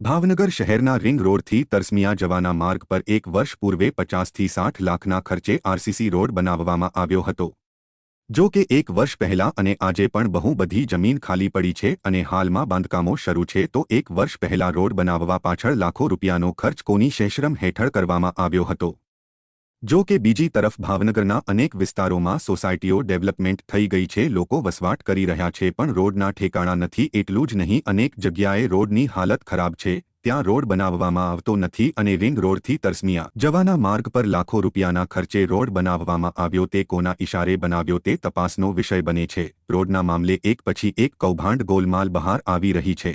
ભાવનગર શહેરના રિંગ રોડથી તરસમિયા જવાના માર્ગ પર એક વર્ષ પૂર્વે પચાસથી સાઠ લાખના ખર્ચે આરસીસી રોડ બનાવવામાં આવ્યો હતો. જો કે એક વર્ષ પહેલા અને આજે પણ બહુ બધી જમીન ખાલી પડી છે અને હાલમાં બાંધકામો શરૂ છે તો એક વર્ષ પહેલા રોડ બનાવવા પાછળ લાખો રૂપિયાનો ખર્ચ કોની શેષરમ હેઠળ કરવામાં આવ્યો હતો. જો કે બીજી તરફ ભાવનગરના અનેક વિસ્તારોમાં સોસાયટીઓ ડેવલપમેન્ટ થઈ ગઈ છે, લોકો વસવાટ કરી રહ્યા છે, પણ રોડના ઠેકાણા નથી, એટલું જ નહીં, અનેક જગ્યાએ રોડની હાલત ખરાબ છે, ત્યાં રોડ બનાવવામાં આવતો નથી અને રિંગ રોડથી તરસમિયા જવાના માર્ગ પર લાખો રૂપિયાના ખર્ચે રોડ બનાવવામાં આવ્યો, તે કોના ઇશારે બનાવ્યો તે તપાસનો વિષય બને છે. રોડના મામલે એક પછી એક કૌભાંડ ગોલમાલ બહાર આવી રહી છે.